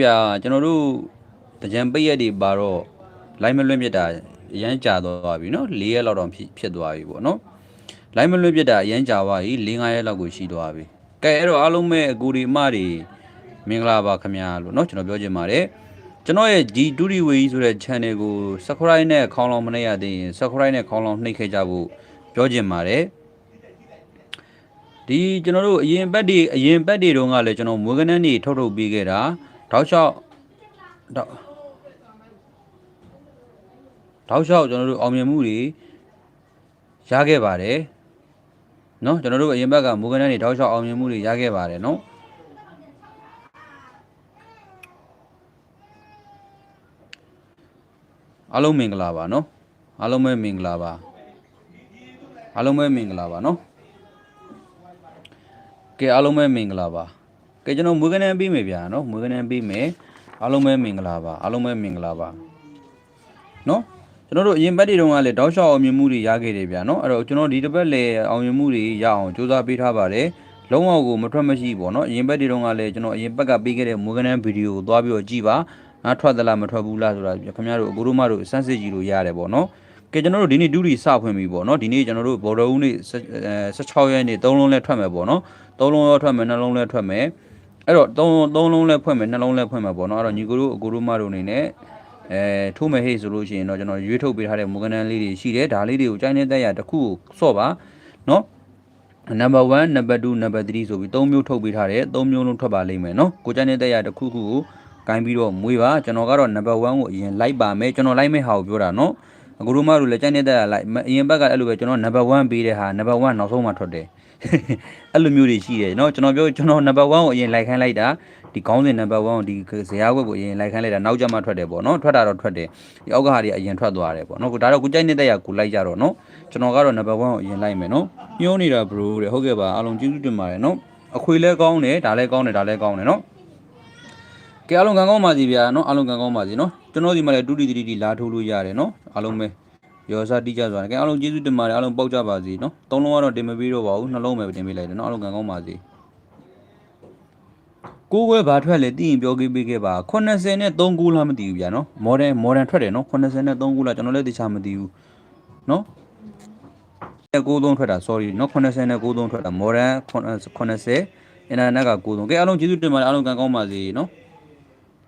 ဗျာကျွန်တော်တို့တကြံပိတ်ရက်တွေပါတော့ line မလွင့်ပြစ်တာအရန်ကြာသွားပြီเนาะ၄ရက်လောက်တော့ဖြစ်ဖြစ်သွားပြီပေါ့เนาะ line မလွင့်ပြစ်တာအရန်ကြာသွားပြီ၄၅ရက်လောက်ကိုရှိသွားပြီကဲအဲ့တော့အားလုံးပဲအကူဒီအမတွေမင်္ဂလာပါခင်ဗျာလို့เนาะကျွန်တော်ပြောချင်ပါတယ်ကျွန်တော်ရဲ့ဒီဒူရီဝေကြီးဆိုတဲ့ channel ကို subscribe နဲ့ခေါင်းလောင်းမနေရသေးရင် subscribe နဲ့ခေါင်းလောင်းနှိပ်ခဲ့ကြဖို့ပြောချင်ပါတယ်ဒီကျွန်တော်တို့အရင်ဘက်တွေအရင်ဘက်တွေတုန်းကလည်းကျွန်တော်မွေးကနန်းတွေထုတ်ထုတ်ပေးခဲ့တာ တောက်လျှောက်တောက်တောက်လျှောက်ကျွန်တော်တို့အောင်မြင်မှုတွေရခဲ့ပါတယ်နော်ကျွန်တော်တို့အရင်ဘက်ကမိုးကနန်းတွေတောက်လျှောက်အောင်မြင်မှုတွေရခဲ့ပါတယ်နော်အားလုံးမင်္ဂလာပါနော်အားလုံးပဲမင်္ဂလာပါအားလုံးပဲမင်္ဂလာပါနော်ကဲအားလုံးပဲမင်္ဂလာပါ ကဲကျွန်တော်မွေးကနန်းပြီးမယ်ဗျာနော်မွေးကနန်းပြီးမယ်အားလုံးပဲမင်္ဂလာပါအားလုံးပဲမင်္ဂလာပါနော်ကျွန်တော်တို့အရင်ဘက်တွေတုန်းကလည်းတောက်လျှောက်အောင်မြင်မှုတွေရခဲ့တယ်ဗျာနော်အဲ့တော့ကျွန်တော်ဒီတစ်ပတ်လည်းအောင်မြင်မှုတွေရအောင်စူးစမ်းပေးထားပါတယ်လုံးဝကိုမထွက်မရှိပေါ့နော်အရင်ဘက်တွေတုန်းကလည်းကျွန်တော်အရင်ဘက်ကပေးခဲ့တဲ့မွေးကနန်းဗီဒီယိုကိုသွားပြီးတော့ကြည့်ပါငါထွက်သလားမထွက်ဘူးလားဆိုတာခင်ဗျားတို့အကူတို့မတို့စမ်းစစ်ကြည့်လို့ရတယ်ပေါ့နော်ကဲကျွန်တော်တို့ဒီနေ့ဒူးရီစဖွင့်ပြီပေါ့နော်ဒီနေ့ကျွန်တော်တို့ဘော်ဒဦးနေ့16ရက်နေ့3လုံးလဲထွက်မယ်ပေါ့နော်3လုံးရောထွက်မယ်နှလုံးလဲထွက်မယ် အဲ့တော့3 3လုံးလဲဖွင့်မယ်နှလုံးလဲဖွင့်မယ်ပေါ့နော်အဲ့တော့ညီကိုတို့အကူတို့မတို့အနေနဲ့အဲထိုးမယ်ဟေ့ဆိုလို့ရှိရင်တော့ကျွန်တော်ရွေးထုတ်ပေးထားတဲ့မူကနန်းလေးတွေရှိတယ်ဒါလေးတွေကိုကြိုင်းနေတဲ့ရတစ်ခုကိုစော့ပါနော် number 1 number 2 number 3ဆိုပြီး၃မျိုးထုတ်ပေးထားတယ်၃မျိုးလုံးထွက်ပါလိမ့်မယ်နော်ကိုကြိုင်းနေတဲ့ရတစ်ခုခုကိုဂိုင်းပြီးတော့မွေးပါကျွန်တော်ကတော့ number 1ကိုအရင်လိုက်ပါမယ်ကျွန်တော်လိုက်မယ့်ဟာကိုပြောတာနော် အခုတို့မတို့လည်းကြိုင်းနေတဲ့ရလိုက်အရင်ဘက်ကအဲ့လိုပဲကျွန်တော် number 1ပေးတဲ့ဟာ number 1နောက်ဆုံးမှထွက်တယ် အဲ့လိုမျိုးတွေရှိတယ်เนาะကျွန်တော်ပြောကျွန်တော် number 1ကိုအရင်လိုက်ခိုင်းလိုက်တာဒီခေါင်းစဉ် number 1ကိုဒီဇရာဝက်ကိုအရင်လိုက်ခိုင်းလိုက်တာနောက်ကျမှထွက်တယ်ပေါ့เนาะထွက်တာတော့ထွက်တယ်ဒီအောက်ကဟာတွေအရင်ထွက်သွားတယ်ပေါ့เนาะဒါတော့ကိုကြိုက်နေတဲ့ရကိုလိုက်ကြတော့เนาะကျွန်တော်ကတော့ number 1ကိုအရင်လိုက်မယ်เนาะညှိုးနေတာ bro တဲ့ဟုတ်ကဲ့ပါအားလုံးကျေးဇူးတင်ပါတယ်เนาะအခွေလဲကောင်းတယ်ဒါလဲကောင်းတယ်ဒါလဲကောင်းတယ်เนาะ ကဲအားလုံးကံကောင်းပါစီဗျာနော်အားလုံးကံကောင်းပါစီနော်ကျွန်တော်ဒီမှာလည်းတူတီတီတီလာထိုးလို့ရတယ်နော်အားလုံးပဲရောစားတိကျစွာနဲ့ကဲအားလုံးကျေးဇူးတင်ပါတယ်အားလုံးပေါက်ကြပါစီနော်သုံးလုံးကတော့တင်မပေးတော့ပါဘူးနှလုံးပဲတင်ပေးလိုက်တယ်နော်အားလုံးကံကောင်းပါစီကိုယ်ကဘာထွက်လဲသိရင်ပြောပေးပေးခဲ့ပါ80နဲ့3ကိုလားမသိဘူးဗျာနော် modern modern ထွက်တယ်နော်80နဲ့3ကိုလားကျွန်တော်လည်းသိချာမသိဘူးနော်93ထွက်တာ sorry နော်80နဲ့93ထွက်တာ modern 80 internet က93ကဲအားလုံးကျေးဇူးတင်ပါတယ်အားလုံးကံကောင်းပါစေနော်